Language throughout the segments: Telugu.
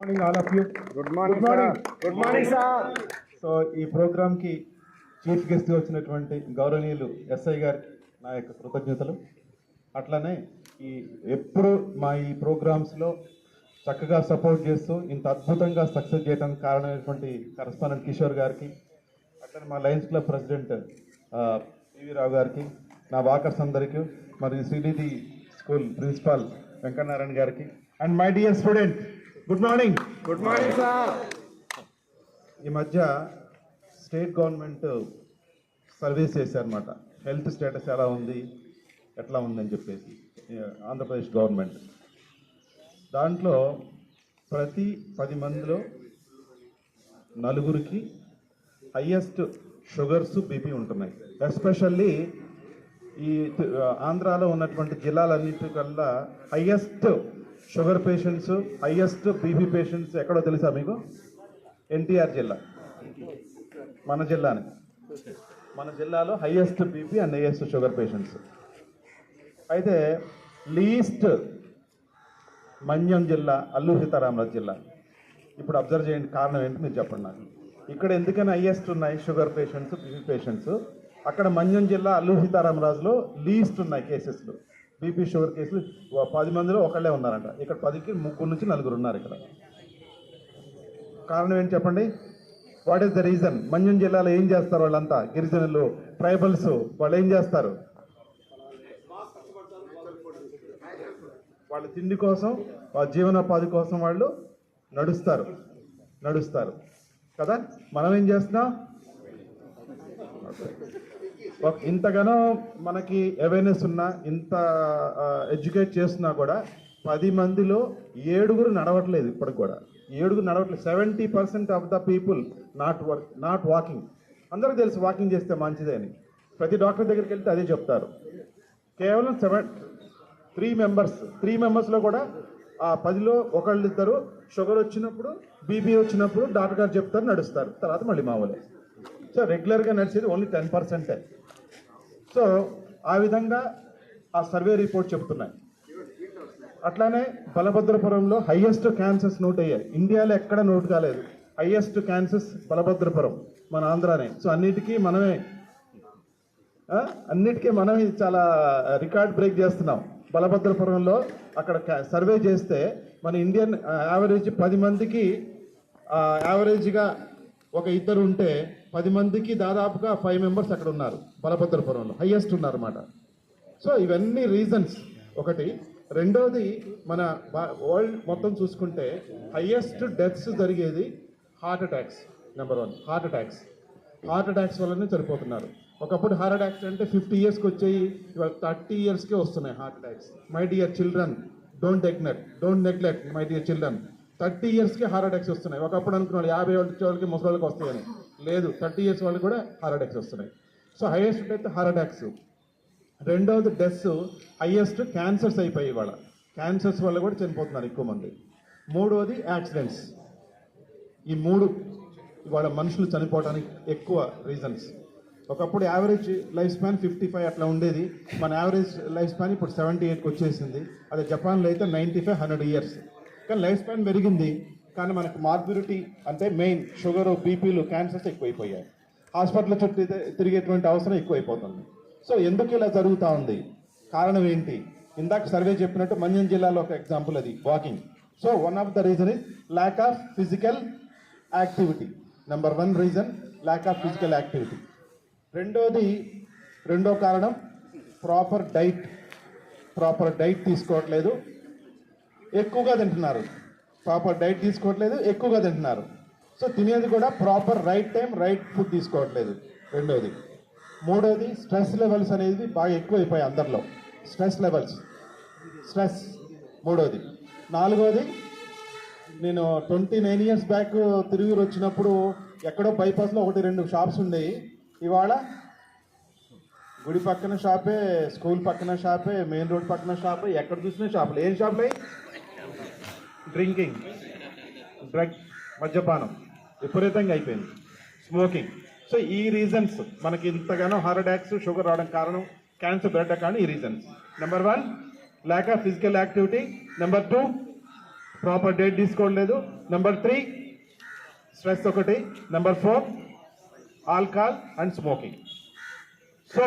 Morning all of you good morning. Good morning sir so ఈ ప్రోగ్రామ్కి చీఫ్ గెస్ట్గా వచ్చినటువంటి గౌరవనీయులు ఎస్ఐ గారికి నా యొక్క కృతజ్ఞతలు. అట్లనే ఈ ఎప్పుడు మా ఈ ప్రోగ్రామ్స్లో చక్కగా సపోర్ట్ చేస్తూ ఇంత అద్భుతంగా సక్సెస్ చేయడానికి కారణమైనటువంటి కరస్పాండెంట్ కిషోర్ గారికి అట్లనే మా Lions Club president P V Rao గారికి నా వాకర్స్ అందరికీ మరియు శ్రీనిధి స్కూల్ ప్రిన్సిపాల్ వెంకటనారాయణ గారికి and my dear student good morning. Good morning sir. ఈ మధ్య స్టేట్ గవర్నమెంట్ సర్వీస్ చేశారన్నమాట. హెల్త్ స్టేటస్ ఎలా ఉంది ఎట్లా ఉందని చెప్పేసి ఆంధ్రప్రదేశ్ గవర్నమెంట్. దాంట్లో ప్రతి పది మందిలో నలుగురికి హయ్యెస్ట్ షుగర్స్ బీపీ ఉంటున్నాయి. ఎస్పెషల్లీ ఈ ఆంధ్రాలో ఉన్నటువంటి జిల్లాలన్నింటికల్లా highest sugar patients highest BP patients ఎక్కడో తెలుసా మీకు? ఎన్టీఆర్ జిల్లా. మన జిల్లాని. మన జిల్లాలో highest BP and highest sugar patients. అయితే లీస్ట్ మన్యం జిల్లా అల్లూరు సీతారామరాజు జిల్లా. ఇప్పుడు అబ్జర్వ్ చేయండి కారణం ఏంటి మీరు చెప్పండి నాకు. ఇక్కడ ఎందుకని హైయెస్ట్ ఉన్నాయి షుగర్ పేషెంట్స్ బీపీ పేషెంట్స్? అక్కడ మన్యం జిల్లా అల్లూరు సీతారామరాజులో లీస్ట్ ఉన్నాయి కేసెస్లో. బీపీ షుగర్ కేసులు పది మందిలో ఒకళ్ళే ఉన్నారంట. ఇక్కడ పదికి ముగ్గురు నుంచి నలుగురు ఉన్నారు ఇక్కడ. కారణం ఏంటి చెప్పండి? వాట్ ఈస్ ద రీజన్ మంజం జిల్లాలో ఏం చేస్తారు వాళ్ళంతా? గిరిజనులు ట్రైబల్స్ వాళ్ళు ఏం చేస్తారు? వాళ్ళ తిండి కోసం వాళ్ళ జీవనోపాధి కోసం వాళ్ళు నడుస్తారు. నడుస్తారు. కదా? మనం ఏం చేస్తున్నాం? ఇంతగానో మనకి అవేర్నెస్ ఉన్నా ఇంత ఎడ్యుకేట్ చేస్తున్నా కూడా పది మందిలో ఏడుగురు నడవట్లేదు ఇప్పటికి కూడా. ఏడుగురు నడవట్లేదు. Seventy percent of the people not work not walking అందరికీ తెలుసు వాకింగ్ చేస్తే మంచిదే అని ప్రతి డాక్టర్ దగ్గరికి వెళ్తే అదే చెప్తారు. కేవలం సెవెన్ త్రీ మెంబర్స్ త్రీ మెంబర్స్లో కూడా ఆ పదిలో ఒకళ్ళు ఇద్దరు షుగర్ వచ్చినప్పుడు బీపీ వచ్చినప్పుడు డాక్టర్ గారు చెప్తారు నడుస్తారు. తర్వాత మళ్ళీ మామూలే సో రెగ్యులర్గా నడిచేది ఓన్లీ టెన్ పర్సెంటే సో ఆ విధంగా ఆ సర్వే రిపోర్ట్ చెప్తున్నాయి. అట్లానే బలభద్రపురంలో హైయెస్ట్ క్యాన్సర్స్ నోట్ అయ్యాయి ఇండియాలో ఎక్కడ నోట్ కాలేదు. హైయెస్ట్ క్యాన్సర్స్ బలభద్రపురం మన ఆంధ్రానే. సో అన్నిటికీ మనమే అన్నిటికీ మనమే చాలా రికార్డ్ బ్రేక్ చేస్తున్నాం. బలభద్రపురంలో అక్కడ సర్వే చేస్తే మన ఇండియన్ యావరేజ్ పది మందికి యావరేజ్గా ఒక ఇద్దరు ఉంటే పది మందికి దాదాపుగా ఫైవ్ మెంబర్స్ అక్కడ ఉన్నారు బలభద్రపురంలో హయ్యెస్ట్ ఉన్నారన్నమాట. సో ఇవన్నీ రీజన్స్ ఒకటి రెండోది మన వరల్డ్ మొత్తం చూసుకుంటే హయ్యెస్ట్ డెత్స్ జరిగేది heart attacks number one heart attacks heart attacks వల్లనే చనిపోతున్నారు. ఒకప్పుడు హార్ట్ అటాక్స్ అంటే ఫిఫ్టీ ఇయర్స్కి వచ్చేవి ఇవాళ థర్టీ ఇయర్స్కే వస్తున్నాయి heart attacks my dear children don't neglect don't neglect my dear children thirty ఇయర్స్కి హార్ట్ అటాక్స్ వస్తున్నాయి. ఒకప్పుడు అనుకున్నాడు యాభై వాళ్ళకి వాళ్ళకి ముసలి వాళ్ళకి వస్తాయని. లేదు థర్టీ ఇయర్స్ వాళ్ళు కూడా హార్ట్ అటాక్స్ వస్తున్నాయి. So highest death heart attacks రెండవది డెత్స్ హైయెస్ట్ క్యాన్సర్స్ అయిపోయాయి ఇవాళ. క్యాన్సర్స్ వల్ల కూడా చనిపోతున్నారు ఎక్కువ మంది. మూడవది యాక్సిడెంట్స్ ఈ మూడు ఇవాళ మనుషులు చనిపోవడానికి ఎక్కువ రీజన్స్ ఒకప్పుడు average life span fifty five అట్లా ఉండేది. మన యావరేజ్ లైఫ్ స్పాన్ ఇప్పుడు సెవెంటీ ఎయిట్కి వచ్చేసింది. అదే జపాన్లో అయితే నైంటీ ఫైవ్ హండ్రెడ్ ఇయర్స్ కానీ లైఫ్ స్పాన్ పెరిగింది. కానీ మనకు మార్బిలిటీ అంటే మెయిన్ షుగర్ బీపీలు క్యాన్సర్స్ ఎక్కువైపోయాయి. హాస్పిటల్ చుట్టూ తిరిగేటువంటి అవసరం ఎక్కువైపోతుంది. సో ఎందుకు ఇలా జరుగుతూ ఉంది? కారణం ఏంటి? ఇందాక సర్వే చెప్పినట్టు మన్యం జిల్లాలో ఒక ఎగ్జాంపుల్ అది walking so one of the reason is lack of physical activity number one reason lack of physical activity రెండోది రెండో కారణం ప్రాపర్ డైట్ ప్రాపర్ డైట్ తీసుకోవట్లేదు. ఎక్కువగా తింటున్నారు. ప్రాపర్ డైట్ తీసుకోవట్లేదు ఎక్కువగా తింటున్నారు. సో తినేది కూడా proper right time right food తీసుకోవట్లేదు. రెండవది మూడవది స్ట్రెస్ లెవెల్స్ అనేది బాగా ఎక్కువైపోయాయి అందరిలో. Stress levels. స్ట్రెస్. మూడవది నాలుగవది నేను ట్వంటీ నైన్ ఇయర్స్ బ్యాక్ తిరుగురు వచ్చినప్పుడు ఎక్కడో బైపాస్లో ఒకటి రెండు షాప్స్ ఉండేవి. ఇవాళ గుడి పక్కన షాపే స్కూల్ పక్కన షాపే మెయిన్ రోడ్ పక్కన షాపే ఎక్కడ చూసినా షాపులు. ఏం షాపులు? అయ్యి డ్రింకింగ్ డ్రగ్ మద్యపానం విపరీతంగా అయిపోయింది. స్మోకింగ్. సో ఈ రీజన్స్ మనకి ఇంతగానో హార్ట్ అటాక్స్ షుగర్ రావడం కారణం క్యాన్సర్ బ్లడ్ కారణం ఈ reasons. Number one lack of physical activity number two proper diet తీసుకోలేదు నెంబర్ త్రీ స్ట్రెస్ ఒకటి. Number four alcohol and smoking so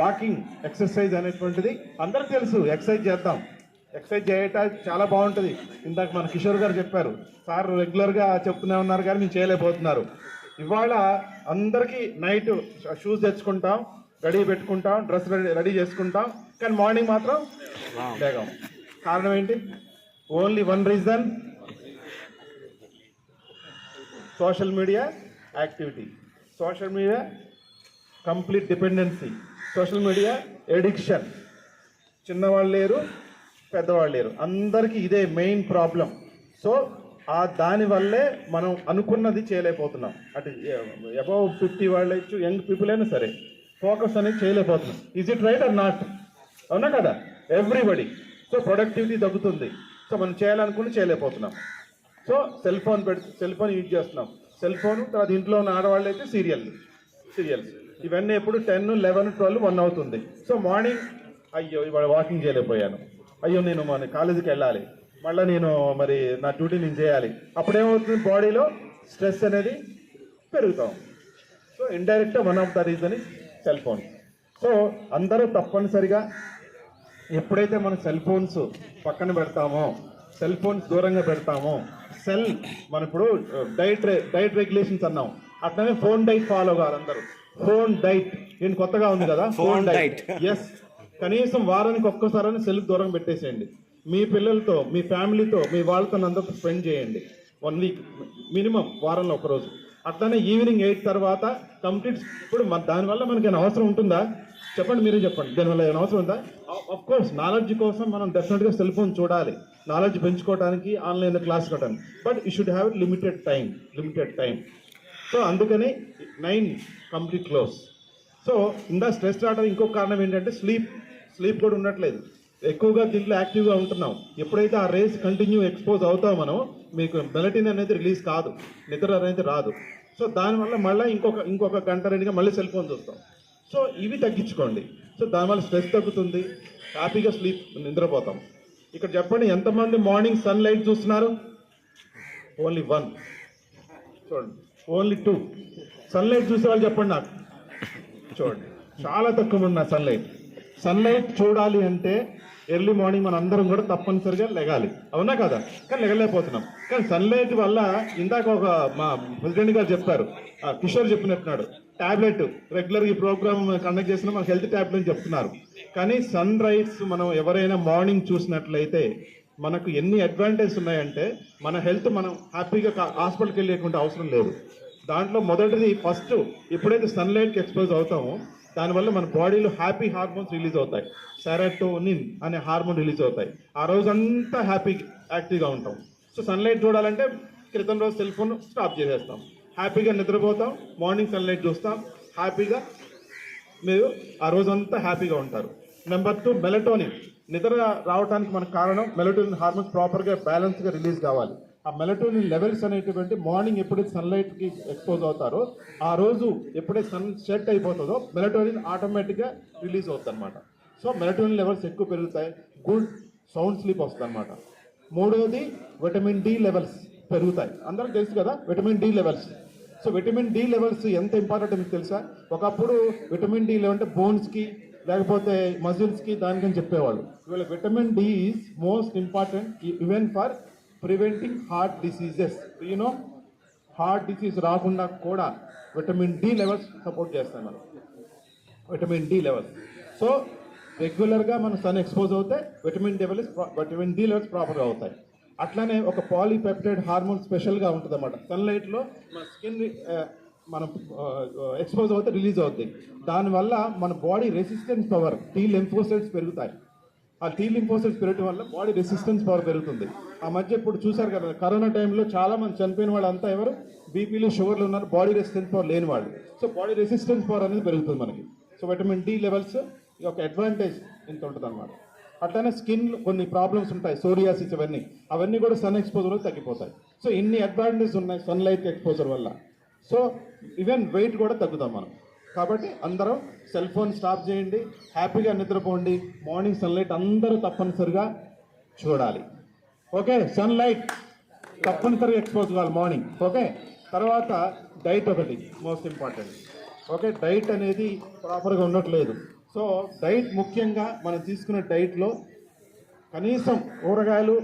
walking exercise అనేటువంటిది అందరికి తెలుసు. ఎక్సర్సైజ్ చేద్దాం. ఎక్సర్సైజ్ చేయటం చాలా బాగుంటుంది. ఇందాక మన కిషోర్ గారు చెప్పారు. సార్ రెగ్యులర్గా చెప్తూనే ఉన్నారు కానీ మేము చేయలేకపోతున్నారు. ఇవాళ అందరికీ నైట్ షూస్ తెచ్చుకుంటాం రెడీ పెట్టుకుంటాం డ్రెస్ రెడీ రెడీ చేసుకుంటాం. కానీ మార్నింగ్ మాత్రం లేగాం కారణం ఏంటి? Only one reason social media activity social media complete dependency social media addiction చిన్నవాళ్ళు లేరు పెద్దవాళ్ళు లేరు. అందరికీ ఇదే మెయిన్ ప్రాబ్లం సో ఆ దాని వల్లే మనం అనుకున్నది చేయలేకపోతున్నాం. అటు అబౌవ్ ఫిఫ్టీ వాళ్ళు యంగ్ పీపుల్ అయినా సరే. ఫోకస్ అనేది చేయలేకపోతున్నాం. Is it right or not అవునా కదా? ఎవ్రీబడి సో ప్రొడక్టివిటీ తగ్గుతుంది. సో మనం చేయాలనుకుని చేయలేకపోతున్నాం. సో సెల్ ఫోన్ పెడుతు సెల్ ఫోన్ యూజ్ చేస్తున్నాం. సెల్ ఫోన్ తర్వాత ఇంట్లో ఉన్న ఆడవాళ్ళు అయితే సీరియల్ సీరియల్స్ ఇవన్నీ ఎప్పుడు టెన్ లెవెన్ ట్వెల్వ్ వన్ అవుతుంది. సో మార్నింగ్ అయ్యో ఇవాళ వాకింగ్ చేయలేకపోయాను. అయ్యో నేను మన కాలేజీకి వెళ్ళాలి. మళ్ళీ నేను మరి నా డ్యూటీ నేను చేయాలి. అప్పుడేమవుతుంది? బాడీలో స్ట్రెస్ అనేది పెరుగుతాం. So indirect one of the reason is cell phone. So అందరూ తప్పనిసరిగా ఎప్పుడైతే మనం సెల్ ఫోన్స్ పక్కన పెడతామో సెల్ ఫోన్స్ దూరంగా పెడతామో సెల్ మన ఇప్పుడు డైట్ డైట్ రెగ్యులేషన్స్ అన్నాం. అట్లనే ఫోన్ డైట్ ఫాలో కావాలి అందరూ. Phone diet. నేను కొత్తగా ఉంది కదా? Phone diet. ఎస్ కనీసం వారానికి ఒక్కసారి సెల్ దూరం పెట్టేసేయండి. మీ పిల్లలతో మీ ఫ్యామిలీతో మీ వాళ్ళతో అందరితో స్పెండ్ చేయండి. వన్ వీక్ మినిమం వారంలో ఒకరోజు. అట్లానే అట్లనే ఈవినింగ్ ఎయిట్ తర్వాత కంప్లీట్ ఇప్పుడు మన దానివల్ల మనకి అవసరం ఉంటుందా? చెప్పండి మీరే చెప్పండి. దానివల్ల ఏమైనా అవసరం ఉందా? ఆఫ్ కోర్స్ నాలెడ్జ్ కోసం మనం డెఫినెట్గా సెల్ ఫోన్ చూడాలి. నాలెడ్జ్ పెంచుకోవడానికి ఆన్లైన్లో క్లాస్ కట్టండి but you should have limited time limited time so అందుకని నైన్ కంప్లీట్ క్లోజ్. సో ఇందా స్ట్రెస్ రావడానికి ఇంకొక కారణం ఏంటంటే స్లీప్. స్లీప్ కూడా ఉండట్లేదు. ఎక్కువగా దీంట్లో యాక్టివ్గా ఉంటున్నాం. ఎప్పుడైతే ఆ రేస్ కంటిన్యూ ఎక్స్పోజ్ అవుతాం మనం మీకు మెలటిన్ అనేది రిలీజ్ కాదు. నిద్ర అనేది రాదు. సో దానివల్ల మళ్ళీ ఇంకొక ఇంకొక గంట రెండుగా మళ్ళీ సెల్ ఫోన్ చూస్తాం. సో ఇవి తగ్గించుకోండి. సో దానివల్ల స్ట్రెస్ తగ్గుతుంది. హ్యాపీగా స్లీప్ నిద్రపోతాం. ఇక్కడ చెప్పండి ఎంతమంది మార్నింగ్ సన్ లైట్ చూస్తున్నారు? Only one. చూడండి. Only two. సన్లైట్ చూసే వాళ్ళు చెప్పండి నాకు. చూడండి. చాలా తక్కువ ఉన్న సన్లైట్ సన్లైట్ చూడాలి అంటే ఎర్లీ మార్నింగ్ మన అందరం కూడా తప్పనిసరిగా లెగాలి. అవునా కదా? కానీ లెగలేకపోతున్నాం. కానీ సన్లైట్ వల్ల ఇందాక ఒక మా ప్రెసిడెంట్ గారు చెప్పారు. ఆ, కిషోర్ చెప్పినట్టున్నాడు. టాబ్లెట్ రెగ్యులర్ ఈ ప్రోగ్రామ్ కండక్ట్ చేసిన మనకు హెల్త్ టాబ్లెట్ అని చెప్తున్నారు. కానీ సన్ రైట్స్ మనం ఎవరైనా మార్నింగ్ చూసినట్లయితే మనకు ఎన్ని అడ్వాంటేజ్ ఉన్నాయంటే మన హెల్త్ మనం హ్యాపీగా హాస్పిటల్కి వెళ్ళేటువంటి అవసరం లేదు. దాంట్లో మొదటిది ఫస్ట్ ఎప్పుడైతే సన్లైట్కి ఎక్స్పోజ్ అవుతామో. దానివల్ల మన బాడీలో హ్యాపీ హార్మోన్స్ రిలీజ్ అవుతాయి. సెరటోనిన్ అనే హార్మోన్ రిలీజ్ అవుతాయి. ఆ రోజంతా హ్యాపీ యాక్టివ్గా ఉంటాం. సో సన్లైట్ చూడాలంటే క్రితం రోజు సెల్ ఫోన్ స్టాప్ చేసేస్తాం. హ్యాపీగా నిద్రపోతాం మార్నింగ్ సన్లైట్ చూస్తాం. హ్యాపీగా మీరు ఆ రోజంతా హ్యాపీగా ఉంటారు. Number two melatonin. నిద్ర రావడానికి మనకు కారణం మెలటోనిన్ హార్మోన్స్ ప్రాపర్గా బ్యాలెన్స్గా రిలీజ్ కావాలి. ఆ మెలటోనిన్ లెవెల్స్ అనేటువంటి మార్నింగ్ ఎప్పుడైతే సన్లైట్కి ఎక్స్పోజ్ అవుతారో ఆ రోజు ఎప్పుడైతే సన్ సెట్ అయిపోతుందో మెలటోనిన్ ఆటోమేటిక్గా రిలీజ్ అవుతుంది అనమాట సో మెలటోనిన్ లెవెల్స్ ఎక్కువ పెరుగుతాయి గుడ్ సౌండ్ స్లీప్ వస్తుంది అనమాట మూడవది విటమిన్ డి లెవెల్స్ పెరుగుతాయి. అందరికి తెలుసు కదా vitamin D levels so vitamin D levels ఎంత ఇంపార్టెంట్ మీకు తెలుసా? ఒకప్పుడు విటమిన్ డి లేవంటే అంటే బోన్స్కి లేకపోతే మజిల్స్కి దానికని చెప్పేవాళ్ళు. ఇవాళ vitamin D is most important even for preventing heart diseases you know heart disease రాకుండా కూడా విటమిన్ డి లెవెల్స్ సపోర్ట్ చేస్తాయి మనం. విటమిన్ డి లెవెల్స్ సో రెగ్యులర్గా మనం సన్ ఎక్స్పోజ్ అవుతే vitamin D levels vitamin D levels ప్రాపర్గా అవుతాయి. అట్లానే ఒక పాలీపెప్టైడ్ హార్మోన్ స్పెషల్గా ఉంటుంది అన్నమాట సన్లైట్లో మన స్కిన్ మనం ఎక్స్పోజ్ అవుతే రిలీజ్ అవుతుంది దానివల్ల మన body resistance power T lymphocytes పెరుగుతాయి. ఆ టీలింగ్ ఫోర్సెస్ పెరగడం వల్ల బాడీ రెసిస్టెన్స్ పవర్ పెరుగుతుంది. ఆ మధ్య ఇప్పుడు చూశారు కదా కరోనా టైంలో చాలా మంది చనిపోయిన వాళ్ళు అంతా ఎవరు బీపీలు షుగర్లు ఉన్నారు బాడీ రెసిస్టెన్స్ పవర్ లేని వాళ్ళు. సో బాడీ రెసిస్టెన్స్ పవర్ అనేది పెరుగుతుంది మనకి. సో విటమిన్ డి లెవెల్స్ ఇది ఒక అడ్వాంటేజ్ ఇంత ఉంటుంది అనమాట అట్లనే స్కిన్ కొన్ని ప్రాబ్లమ్స్ ఉంటాయి సోరియాసిస్ ఇవన్నీ అవన్నీ కూడా సన్ ఎక్స్పోజర్ తగ్గిపోతాయి. సో ఇన్ని అడ్వాంటేజ్ ఉన్నాయి సన్లైట్ ఎక్స్పోజర్ వల్ల. సో ఈవెన్ వెయిట్ కూడా తగ్గుతాం మనం. కాబట్టి అందరం సెల్ ఫోన్ స్టాప్ చేయండి. హ్యాపీగా నిద్రపోండి. మార్నింగ్ సన్లైట్ అందరూ తప్పనిసరిగా చూడాలి. ఓకే సన్లైట్ తప్పనిసరిగా ఎక్స్పోజ్ కావాలి మార్నింగ్ ఓకే తర్వాత డైట్ ఒకటి మోస్ట్ ఇంపార్టెంట్ ఓకే డైట్ అనేది ప్రాపర్గా ఉండట్లేదు. సో డైట్ ముఖ్యంగా మనం తీసుకునే డైట్లో కనీసం కూరగాయలు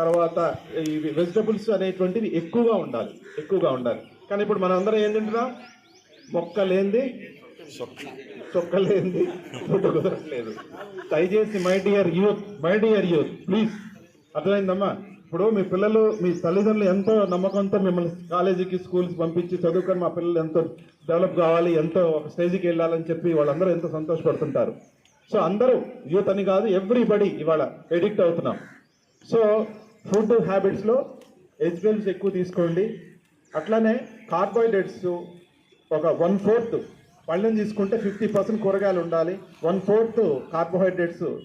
తర్వాత ఈ వెజిటబుల్స్ అనేటువంటివి ఎక్కువగా ఉండాలి. ఎక్కువగా ఉండాలి. కానీ ఇప్పుడు మనం అందరం ఏం తింటున్నాం? చొక్క కుదరట్లేదు దయచేసి my dear youth my dear youth please. అర్థమైందమ్మా? ఇప్పుడు మీ పిల్లలు మీ తల్లిదండ్రులు ఎంతో నమ్మకంతో మిమ్మల్ని కాలేజీకి స్కూల్స్ పంపించి చదువుకొని మా పిల్లలు ఎంతో డెవలప్ కావాలి ఎంతో ఒక స్టేజ్కి వెళ్ళాలని చెప్పి వాళ్ళందరూ ఎంతో సంతోషపడుతుంటారు. సో అందరూ యూత్ అని కాదు ఎవ్రీబడి ఇవాళ ఎడిక్ట్ అవుతున్నాం. సో ఫుడ్ హ్యాబిట్స్లో ఎజ్బెల్స్ ఎక్కువ తీసుకోండి. అట్లానే కార్బోహైడ్రేట్స్ ఒక వన్ ఫోర్త్ పళ్ళని తీసుకుంటే ఫిఫ్టీ పర్సెంట్ కూరగాయలు ఉండాలి. వన్ ఫోర్త్ కార్బోహైడ్రేట్స్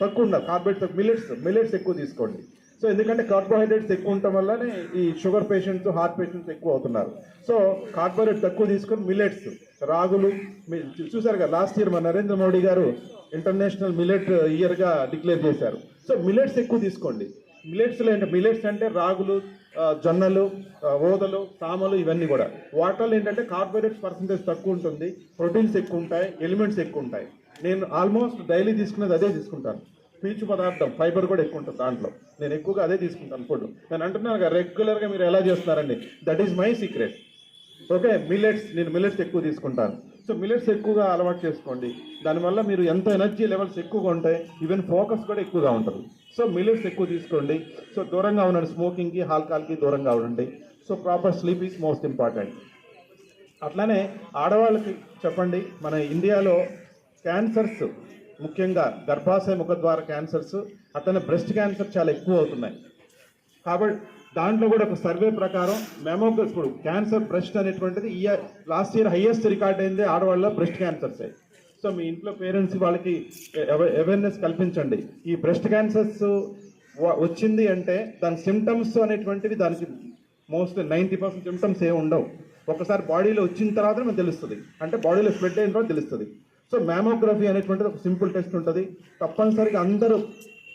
తక్కువ ఉండాలి. కార్బోహైడ్రేట్స్ మిల్లెట్స్ మిల్లెట్స్ ఎక్కువ తీసుకోండి. సో ఎందుకంటే కార్బోహైడ్రేట్స్ ఎక్కువ ఉండటం వల్లనే ఈ షుగర్ పేషెంట్స్ హార్ట్ పేషెంట్స్ ఎక్కువ అవుతున్నారు. సో కార్బోహైడ్రేట్ తక్కువ తీసుకొని మిల్లెట్స్ రాగులు మీ- చూసారు కదా లాస్ట్ ఇయర్ మన నరేంద్ర మోడీ గారు ఇంటర్నేషనల్ మిల్లెట్ ఇయర్గా డిక్లేర్ చేశారు. సో మిల్లెట్స్ ఎక్కువ తీసుకోండి. మిల్లెట్స్లో ఏంటంటే మిల్లెట్స్ అంటే రాగులు జొన్నలు ఓదలు తామలు ఇవన్నీ కూడా. వాటర్లో ఏంటంటే కార్బోహైడ్రేట్స్ పర్సంటేజ్ తక్కువ ఉంటుంది ప్రోటీన్స్ ఎక్కువ ఉంటాయి ఎలిమెంట్స్ ఎక్కువ ఉంటాయి. నేను ఆల్మోస్ట్ డైలీ తీసుకునేది అదే తీసుకుంటాను. పీచు పదార్థం ఫైబర్ కూడా ఎక్కువ ఉంటుంది దాంట్లో. నేను ఎక్కువగా అదే తీసుకుంటాను ఫుడ్ నేను అంటున్నాను రెగ్యులర్గా మీరు ఎలా చేస్తున్నారండి? That is my secret okay millets నేను మిల్లెట్స్ ఎక్కువ తీసుకుంటాను. సో మిల్లెట్స్ ఎక్కువగా అలవాటు చేసుకోండి. దానివల్ల మీరు ఎంత ఎనర్జీ లెవెల్స్ ఎక్కువగా ఉంటాయి ఈవెన్ ఫోకస్ కూడా ఎక్కువగా ఉంటుంది. సో మిల్లెట్స్ ఎక్కువ తీసుకోండి. సో దూరంగా ఉండండి స్మోకింగ్కి ఆల్కహాల్కి దూరంగా ఉండండి. So proper sleep is most important అట్లానే ఆడవాళ్ళకి చెప్పండి మన ఇండియాలో క్యాన్సర్స్ ముఖ్యంగా గర్భాశయ ముఖద్వార క్యాన్సర్స్ అట్లనే బ్రెస్ట్ క్యాన్సర్ చాలా ఎక్కువ అవుతున్నాయి. కాబట్టి దాంట్లో కూడా ఒక సర్వే ప్రకారం మెమోగ్రస్ ఇప్పుడు క్యాన్సర్ బ్రెస్ట్ అనేటువంటిది ఈ లాస్ట్ ఇయర్ హయ్యెస్ట్ రికార్డ్ అయింది ఆడవాళ్ళలో బ్రెస్ట్ క్యాన్సర్స్ సో మీ ఇంట్లో పేరెంట్స్ వాళ్ళకి అవేర్నెస్ కల్పించండి. ఈ బ్రెస్ట్ క్యాన్సర్స్ వచ్చింది అంటే దాని సిమ్టమ్స్ అనేటువంటివి దానికి మోస్ట్ నైంటీ పర్సెంట్ సిమ్టమ్స్ ఏమి ఉండవు. ఒకసారి బాడీలో వచ్చిన తర్వాత మనకు తెలుస్తుంది. అంటే బాడీలో స్ప్రెడ్ అయిన తర్వాత తెలుస్తుంది. సో మ్యామోగ్రఫీ అనేటువంటిది ఒక సింపుల్ టెస్ట్ ఉంటుంది. తప్పనిసరిగా అందరూ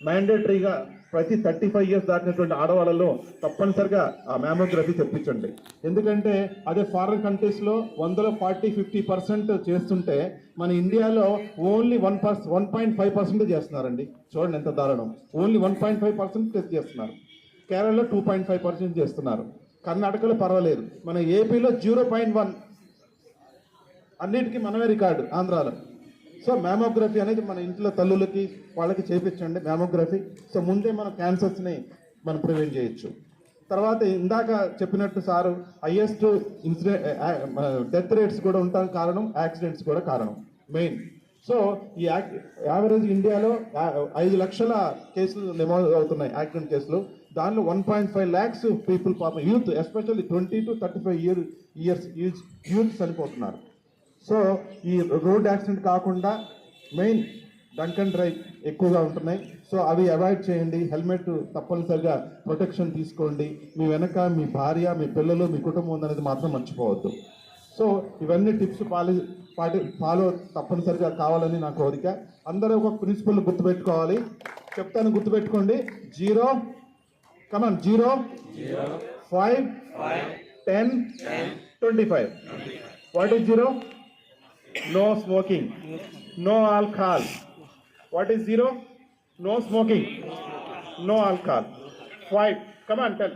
మ్యాండేటరీగా ప్రతి థర్టీ ఫైవ్ ఇయర్స్ దాటినటువంటి ఆడవాళ్ళలో తప్పనిసరిగా ఆ మ్యామోగ్రఫీ తెప్పించండి ఎందుకంటే అదే ఫారిన్ కంట్రీస్లో వందలో ఫార్టీ ఫిఫ్టీ పర్సెంట్ చేస్తుంటే మన ఇండియాలో ఓన్లీ వన్ పర్స్ వన్ పాయింట్ ఫైవ్ పర్సెంట్ చేస్తున్నారండి. చూడండి ఎంత దారుణం. Only one point five percent test చేస్తున్నారు. కేరళలో టూ పాయింట్ ఫైవ్ పర్సెంట్ చేస్తున్నారు. కర్ణాటకలో పర్వాలేదు. మన ఏపీలో జీరో పాయింట్ వన్. అన్నిటికీ మనమే రికార్డు ఆంధ్రాలో. సో మ్యామోగ్రఫీ అనేది మన ఇంట్లో తల్లులకి వాళ్ళకి చేపించండి మ్యామోగ్రఫీ సో ముందే మన క్యాన్సర్స్ని మనం ప్రివెంట్ చేయొచ్చు. తర్వాత ఇందాక చెప్పినట్టు sir highest incident death rates కూడా ఉండడానికి కారణం యాక్సిడెంట్స్ కూడా కారణం మెయిన్ సో ఈ యావరేజ్ ఇండియాలో ఐదు లక్షల కేసులు నమోదు అవుతున్నాయి యాక్సిడెంట్ కేసులు. దానిలో one point five lakhs people పాపం youth especially twenty to thirty five year years youth చనిపోతున్నారు. సో ఈ రోడ్ యాక్సిడెంట్ కాకుండా మెయిన్ డంక్ అండ్ డ్రైవ్ ఎక్కువగా ఉంటున్నాయి. సో అవి అవాయిడ్ చేయండి. హెల్మెట్ తప్పనిసరిగా ప్రొటెక్షన్ తీసుకోండి. మీ వెనక మీ భార్య మీ పిల్లలు మీ కుటుంబం ఉందనేది మాత్రం మర్చిపోవద్దు. సో ఇవన్నీ టిప్స్ పాలి పాటి ఫాలో తప్పనిసరిగా కావాలని నా కోరిక. అందరూ ఒక ప్రిన్సిపల్ గుర్తుపెట్టుకోవాలి. చెప్తాను గుర్తుపెట్టుకోండి. Zero come on zero five ten twenty five. What is zero no smoking, no alcohol. What is zero? No smoking, no alcohol. Five, come on, tell.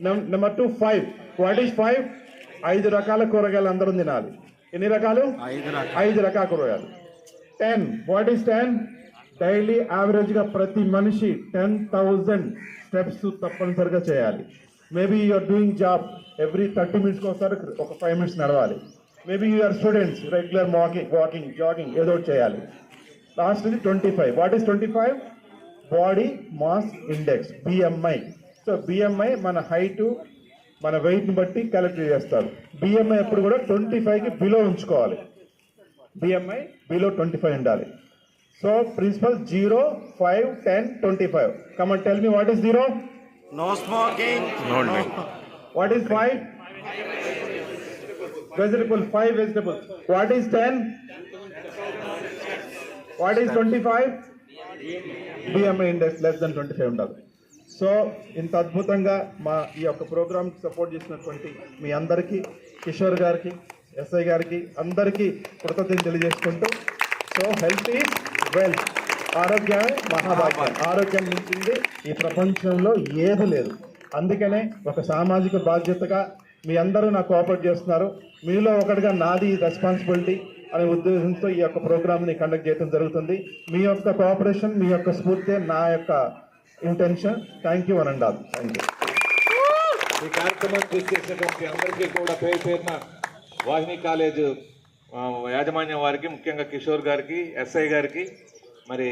Num- number two, five. What is five? ఐదు రకాల కూరగాయలు అందరం తినాలి ఎన్ని రకాలు ఐదు రకాల కూరగాయలు ten what is ten daily యావరేజ్గా ప్రతి మనిషి టెన్ థౌజండ్ స్టెప్స్ తప్పనిసరిగా చేయాలి maybe you are doing job every thirty మినిట్స్కి ఒకసారి ఒక ఫైవ్ మినిట్స్ నడవాలి maybe you are students regular walking walking jogging ఏదో చేయాలి. లాస్ట్ ఇది twenty five what is twenty five body mass index BMI so BMI మన హైటు మన వెయిట్ని బట్టి క్యాలిక్యులేట్ చేస్తారు. బిఎంఐ ఎప్పుడు కూడా ట్వంటీ ఫైవ్కి బిలో ఉంచుకోవాలి. బిఎంఐ బిలో ట్వంటీ ఫైవ్ ఉండాలి. So principle zero five ten twenty five come on tell me what is zero No smoking. What is five vegetable five vegetable what is ten what is twenty five BMI index less than twenty five ఉండాలి. సో ఇంత అద్భుతంగా మా ఈ యొక్క ప్రోగ్రామ్కి సపోర్ట్ చేసినటువంటి మీ అందరికీ కిషోర్ గారికి ఎస్ఐ గారికి అందరికీ కృతజ్ఞతలు తెలియజేసుకుంటూ సో హెల్త్ ఈజ్ వెల్త్ ఆరోగ్యమే మహాభాగ్యం. ఆరోగ్యం మించింది ఈ ప్రపంచంలో ఏది లేదు. అందుకనే ఒక సామాజిక బాధ్యతగా మీ అందరూ నాకు కోఆపరేట్ చేస్తున్నారు. మీలో ఒకటిగా నాది రెస్పాన్సిబిలిటీ అనే ఉద్దేశంతో ఈ యొక్క ప్రోగ్రామ్ని కండక్ట్ చేయడం జరుగుతుంది. మీ యొక్క కోఆపరేషన్ మీ యొక్క స్ఫూర్తి నా యొక్క ఇంటెన్షన్. థ్యాంక్ యూ అని అండాలి థ్యాంక్ యూ ఈ కార్యక్రమం చేసేటువంటి అందరికీ కూడా పేరు పేరున వాహిని కాలేజ్ యాజమాన్యం వారికి ముఖ్యంగా కిషోర్ గారికి ఎస్ఐ గారికి మరి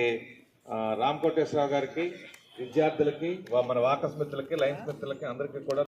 రామ్ కోటేశ్వరరావు గారికి విద్యార్థులకి మన వాకస్ మిత్రులకి లైన్స్ మిత్రులకి అందరికీ కూడా